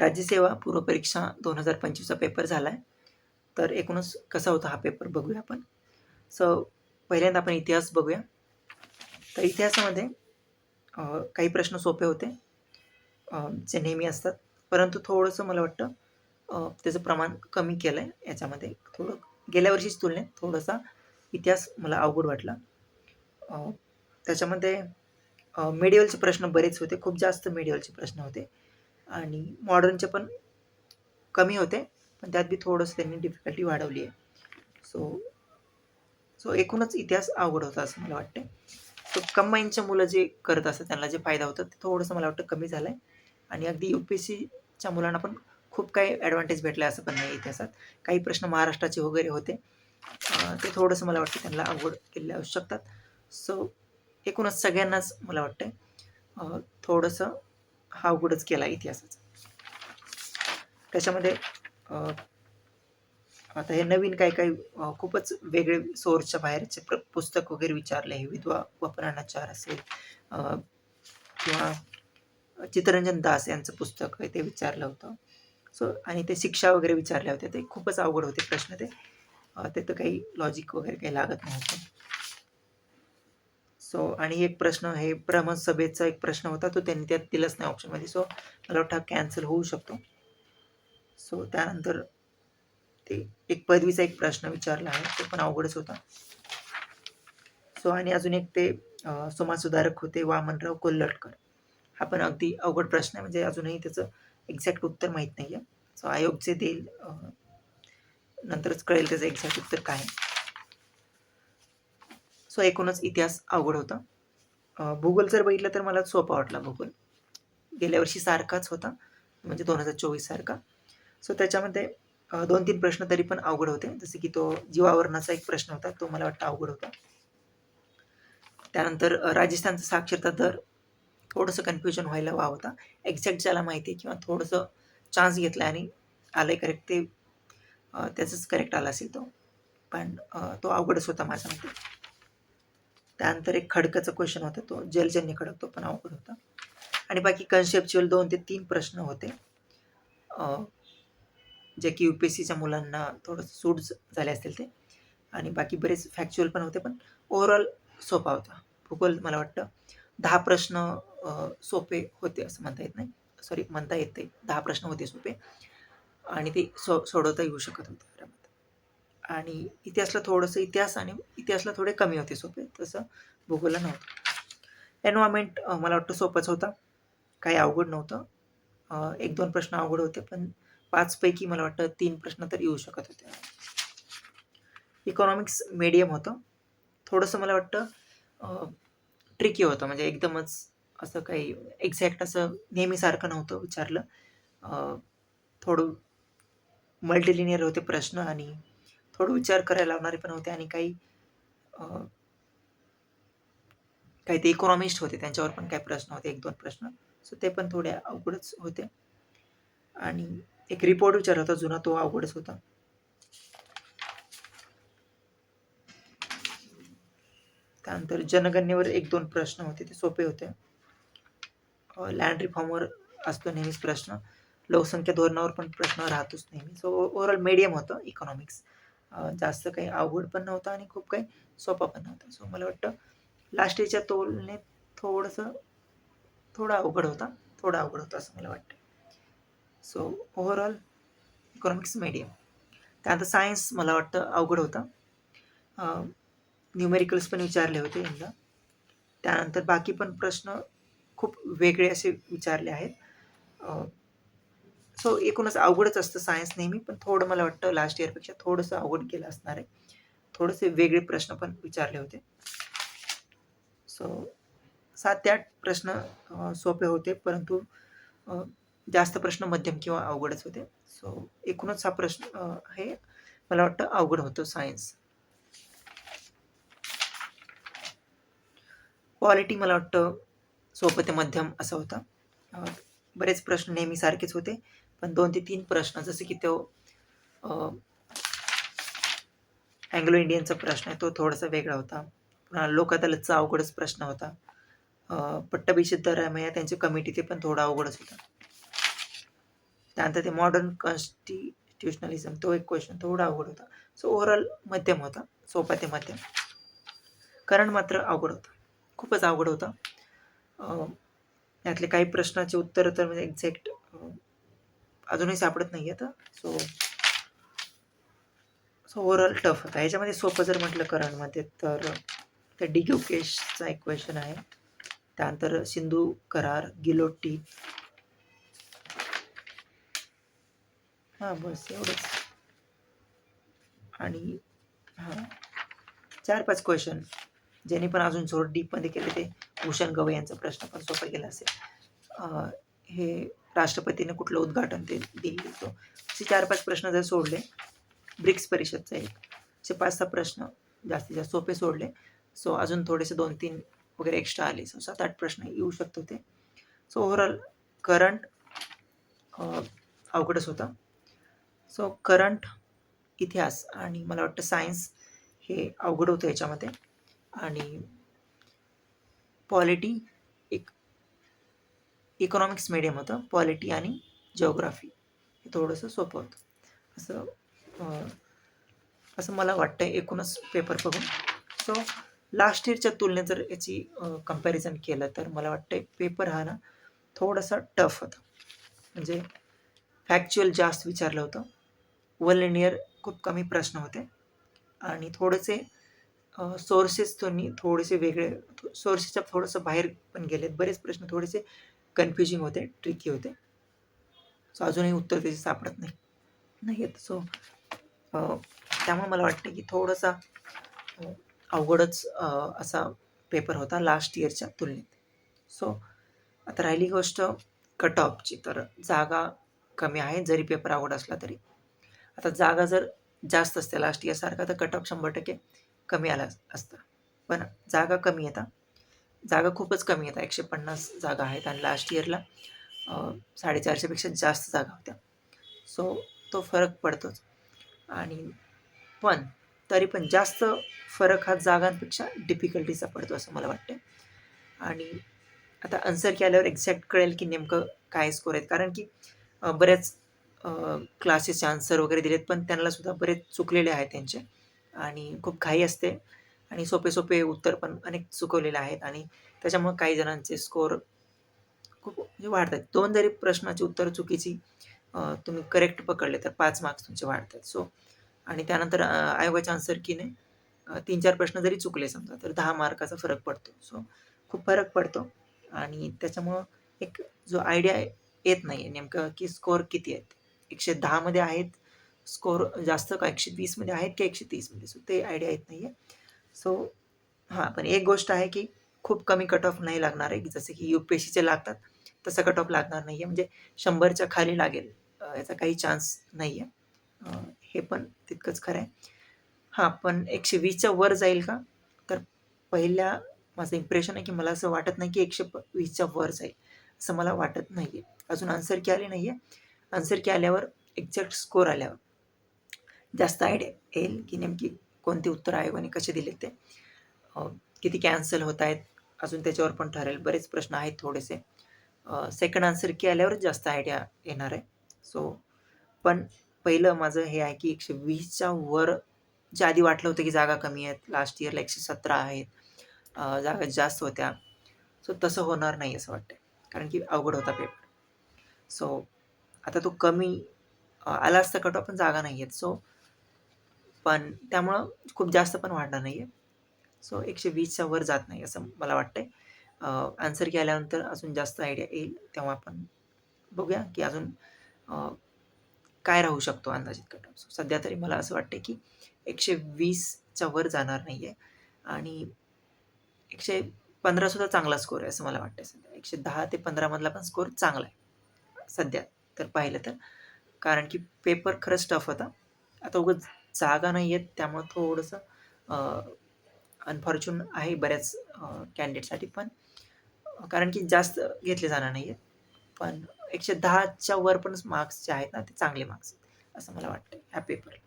राज्यसेवा पूर्वपरीक्षा दोन हजार पंचवीसचा पेपर झाला आहे तर एकूणच कसा होता हा पेपर बघूया आपण. सो पहिल्यांदा आपण इतिहास बघूया. तर इतिहासामध्ये काही प्रश्न सोपे होते जे नेहमी असतात. परंतु थोडंसं मला वाटतं त्याचं प्रमाण कमी केलं आहे याच्यामध्ये. थोडं गेल्या वर्षीच तुलनेत थोडासा इतिहास मला अवघड वाटला. त्याच्यामध्ये मेडिवलचे प्रश्न बरेच होते. खूप जास्त मेडिवलचे प्रश्न होते. आणि मॉडर्नचे पण कमी होते पण त्यात बी थोडंसं त्यांनी डिफिकल्टी वाढवली आहे. सो सो एकूणच इतिहास अवघड होता असं मला वाटते सो कंबाईनच्या मुलं जे करत असतात त्यांना जे फायदा होता ते थोडंसं मला वाटतं कमी झालं आहे आणि अगदी यू पी एस सीच्या मुलांना पण खूप काही ॲडव्हान्टेज आहे असं पण नाही इतिहासात. काही प्रश्न महाराष्ट्राचे वगैरे होते. ते थोडंसं मला वाटतं त्यांना अवघड केले असू शकतात सो एकूणच सगळ्यांनाच मला वाटतं थोडंसं हा उघडच केला इतिहासाचा. त्याच्यामध्ये आता हे नवीन काही काही खूपच वेगळे सोर्सच्या बाहेरचे प्र पुस्तक वगैरे विचारले आहे विधवा वपरानाचार असेल किंवा चित्तरंजन दास यांचं पुस्तक आहे ते विचारलं होतं. सो आणि ते शिक्षा वगैरे विचारल्या होत्या. ते खूपच अवघड होते प्रश्न ते. ते तर काही लॉजिक वगैरे काही लागत नव्हतं. सो आणि एक प्रश्न हे ब्रह्मसभेचा एक प्रश्न होता तो त्यांनी त्यात दिलाच नाही ऑप्शनमध्ये सो मला वाटतं कॅन्सल होऊ शकतो. सो त्यानंतर ते एक पदवीचा एक प्रश्न विचारला आहे तो पण अवघडच होता. सो आणि अजून एक ते समाजसुधारक होते वामनराव कोल्हटकर. हा पण अगदी अवघड प्रश्न आहे म्हणजे अजूनही त्याचं एक्झॅक्ट उत्तर माहीत नाही आहे सो आयोग जे देईल नंतरच कळेल त्याचं एक्झॅक्ट उत्तर काय आहे. सो एकूणच इतिहास अवघड होता. भूगोल जर बघितलं तर मला सोपा वाटला भूगोल. गेल्या वर्षी सारखाच होता म्हणजे दोन हजार चोवीस सारखा. सो त्याच्यामध्ये दोन तीन प्रश्न तरी पण अवघड होते. जसे की तो जीवावरणाचा एक प्रश्न होता तो मला वाटतं अवघड होता. त्यानंतर राजस्थानचा साक्षरता दर थोडंसं कन्फ्युजन व्हायला वा होता. एक्झॅक्ट ज्याला माहिती आहे किंवा थोडंसं चान्स घेतला आणि आलं आहे करेक्ट ते त्याचंच करेक्ट आला असेल तो. पण तो अवघडच होता माझ्या मते त्यानंतर एक खडकाचा क्वेश्चन होता तो जलजन्य खडक तो पण अवघड होता. आणि बाकी कन्सेप्च्युअल दोन ते तीन प्रश्न होते. जे की यू पी एस सीच्या मुलांना थोडंसं सूट झाले असतील ते. आणि बाकी बरेच फॅक्च्युअल पण होते पण ओव्हरऑल सोपा होता. भूगोल मला वाटतं दहा प्रश्न सोपे होते असं म्हणता येत नाही. सॉरी म्हणता येते. दहा प्रश्न होते सोपे. आणि ते सो सोडवता येऊ शकत होते. आणि इतिहासला थोडंसं इतिहास आणि इतिहासला थोडे कमी होते सोपे तसं भूगोलला नव्हतं. एन्व्हायरमेंट मला वाटतं सोपंच होता. काही अवघड नव्हतं. एक दोन प्रश्न अवघड होते पण पाचपैकी मला वाटतं तीन प्रश्न तर येऊ शकत होते. इकॉनॉमिक्स मीडियम होतं. थोडंसं मला वाटतं ट्रिकी होतं. म्हणजे एकदमच असं काही एक्झॅक्ट असं नेहमीसारखं नव्हतं विचारलं. थोडं मल्टिलिनियर होते प्रश्न आणि थोडं विचार करायला लावणारे पण होते आणि काही काही ते इकॉनॉमिस्ट होते त्यांच्यावर पण काही प्रश्न होते एक दोन प्रश्न. सो ते पण थोडे अवघडच होते. आणि एक रिपोर्ट विचारला होता जुना तो अवघडच होता. त्यानंतर जनगणनेवर एक दोन प्रश्न होते ते सोपे होते. लँड रिफॉर्मवर असतो नेहमीच प्रश्न. लोकसंख्या धोरणावर पण प्रश्न राहतोच नेहमी. सो ओव्हरऑल मीडियम होतं इकॉनॉमिक्स जास्त काही अवघड पण नव्हता आणि खूप काही सोपा पण नव्हता. सो मला वाटतं लास्ट इयरच्या तुलनेत थोडंसं थोडा अवघड होता थोडा अवघड होता असं मला वाटतं. सो ओव्हरऑल इकॉनॉमिक्स मीडियम त्यानंतर सायन्स मला वाटतं अवघड होता. न्यूमेरिकल्स पण विचारले होते यांना त्यानंतर बाकी पण प्रश्न खूप वेगळे असे विचारले आहेत. सो एकूणच अवघडच असतं सायन्स नेहमी पण थोडं मला वाटतं लास्ट इयरपेक्षा थोडंसं अवघड केलं असणार आहे. थोडेसे वेगळे प्रश्न पण विचारले होते. सो सात ते आठ प्रश्न सोपे होते परंतु जास्त प्रश्न मध्यम किंवा अवघडच होते. सो एकूणच हा प्रश्न हे मला वाटतं अवघड होतं सायन्स क्वालिटी मला वाटतं सोपं ते मध्यम असं होतं. बरेच प्रश्न नेहमी सारखेच होते पण दोन ते तीन प्रश्न जसे की तो अँग्लो इंडियनचा प्रश्न आहे तो थोडासा वेगळा होता. पुन्हा लोक अवघडच प्रश्न होता. अ, पट्टभी सिद्धरामय्या त्यांची कमिटी ते पण थोडा अवघडच होता. त्यानंतर ते मॉडर्न कॉन्स्टिट्युशनलिझम तो एक क्वेश्चन थोडा अवघड होता. सो ओव्हरऑल मध्यम होता सोपा ते मध्यम. कारण मात्र अवघड होता. खूपच अवघड होता. यातले काही प्रश्नाचे उत्तर तर म्हणजे एक्झॅक्ट अजूनही सापडत नाही आहेत सो सो ओव्हरऑल टफ होता. याच्यामध्ये सोपं जर म्हटलं करणमध्ये तर ते डी केशचा एक क्वेश्चन आहे. त्यानंतर सिंधू करार गिलोटी. हां बस एवढंच. आणि हां चार पाच क्वेश्चन ज्यांनी पण अजून जोर डीपमध्ये केले ते. भूषण गवई यांचा प्रश्न पण सोपा गेला असेल. हे राष्ट्रपतीने कुठलं उद्घाटन ते दिलं होतं. असे चार पाच प्रश्न जर सोडले ब्रिक्स परिषदचा एक असे पाच सहा प्रश्न जास्तीत जास्त सोपे सोडले. सो अजून थोडेसे दोन तीन वगैरे एक्स्ट्रा आले. सो सात आठ प्रश्न येऊ शकतो ते सो ओव्हरऑल करंट अवघडच होता. सो करंट इतिहास आणि मला वाटतं सायन्स हे अवघड होतं याच्यामध्ये. आणि पॉलिटी एक इकॉनॉमिक्स मिडियम होतं. पॉलिटी आणि जिओग्राफी हे थोडंसं सोपं होतं. असं असं मला वाटतं एकूणच पेपर बघून. सो लास्ट इयरच्या तुलनेत जर याची कंपॅरिझन केलं तर मला वाटतं पेपर हा ना थोडासा टफ होता. म्हणजे फॅक्च्युअल जास्त विचारलं होतं. वन लिनियर खूप कमी प्रश्न होते. आणि थोडेसे सोर्सेस तुम्ही थोडेसे वेगळे सोर्सेसच्या थोडंसं बाहेर पण गेलेत. बरेच प्रश्न थोडेसे कन्फ्युजिंग होते ट्रिकी होते. सो अजूनही उत्तर त्याचे सापडत नाही. नाही आहेत सो त्यामुळे मला वाटतं की थोडासा अवघडच असा पेपर होता लास्ट इयरच्या तुलनेत. सो आता राहिली गोष्ट कट ऑफची तर जागा कमी आहे. जरी पेपर अवघड असला तरी. आता जागा जर जास्त असते लास्ट इयरसारखा तर कट ऑफ शंभर टक्के. कमी आला असतं. पण जागा कमी येतात जागा खूपच कमी येतात एकशे पन्नास जागा आहेत आणि लास्ट इयरला साडेचारशेपेक्षा जास्त जागा होत्या. सो तो फरक पडतोच. आणि पण तरी पण जास्त फरक हा जागांपेक्षा डिफिकल्टीचा पडतो असं मला वाटतं आणि आता आन्सर केल्यावर एक्झॅक्ट कळेल की नेमकं काय स्कोर आहेत. कारण की बऱ्याच क्लासेसचे आन्सर वगैरे दिलेत पण त्यांना सुद्धा बरेच चुकलेले आहेत त्यांचे. आणि खूप घाई असते. आणि सोपे सोपे उत्तर पण अनेक चुकवलेले आहेत आणि त्याच्यामुळे काही जणांचे स्कोर खूप म्हणजे वाढतात. दोन जरी प्रश्नाची उत्तर चुकीची तुम्ही करेक्ट पकडले तर पाच मार्क्स तुमचे वाढतात. सो आणि त्यानंतर आयोगाच्या आन्सरकीने तीन चार प्रश्न जरी चुकले समजा तर दहा मार्काचा फरक पडतो. सो खूप फरक पडतो. आणि त्याच्यामुळं एक जो आयडिया येत नाही आहे नेमकं की स्कोअर किती आहेत. एकशे दहामध्ये आहेत स्कोर जास्त का एकशे वीसमध्ये आहेत की एकशे तीसमध्ये सो ते आयडिया येत नाही आहे सो हां पण एक गोष्ट आहे की खूप कमी कट ऑफ नाही लागणार आहे. की जसे की यू पी एस सीचे लागतात तसं कट ऑफ लागणार नाही आहे म्हणजे शंभरच्या खाली लागेल याचा काही चान्स नाही आहे हे पण तितकंच खरं आहे. हां पण एकशे वीसच्या वर जाईल का? तर पहिल्या माझं इम्प्रेशन आहे की मला असं वाटत नाही की एकशे प वीसच्या वर जाईल. असं मला वाटत नाही आहे अजून आन्सर की आली नाही आहे आन्सर की आल्यावर एक्झॅक्ट स्कोर आल्यावर. जास्त आयडिया येईल की नेमकी कोणते उत्तर आयोगाने कसे दिले ते. किती कॅन्सल होत आहेत अजून त्याच्यावर पण ठरेल. बरेच प्रश्न आहेत थोडेसे. सेकंड आन्सर की आल्यावरच जास्त आयडिया येणार आहे. सो पण पहिलं माझं हे आहे की एकशे वीसच्या वर जे आधी वाटलं होतं की जागा कमी आहेत लास्ट इयरला एकशे सतरा आहेत जागा जास्त होत्या. सो तसं होणार नाही असं वाटतं कारण की अवघड होता पेपर सो आता तो कमी आला असता कट पण जागा नाही आहेत. सो पण त्यामुळं खूप जास्त पण वाढणार नाही आहे सो एकशे वीसच्या वर जात नाही असं मला वाटतंय. आन्सर केल्यानंतर अजून जास्त आयडिया येईल तेव्हा आपण बघूया की अजून काय राहू शकतो अंदाजित कट सो सध्या तरी मला असं वाटतं की एकशे वीसच्या वर जाणार नाही आहे आणि एकशे पंधरासुद्धा चांगला स्कोर आहे असं मला वाटतं सध्या. एकशे दहा ते पंधरामधला पण स्कोर चांगला आहे. सध्या तर पाहिलं तर. कारण की पेपर खरंच टफ होता. आता उगाच जागा नाही आहेत त्यामुळं थोडंसं अनफॉर्च्युन आहे बऱ्याच कॅन्डिडेटसाठी पण. कारण की जास्त घेतले जाणार नाही आहेत. पण एकशे दहाच्या वर पण मार्क्स जे आहेत ना ते चांगले मार्क्स आहेत असं मला वाटतं ह्या पेपरला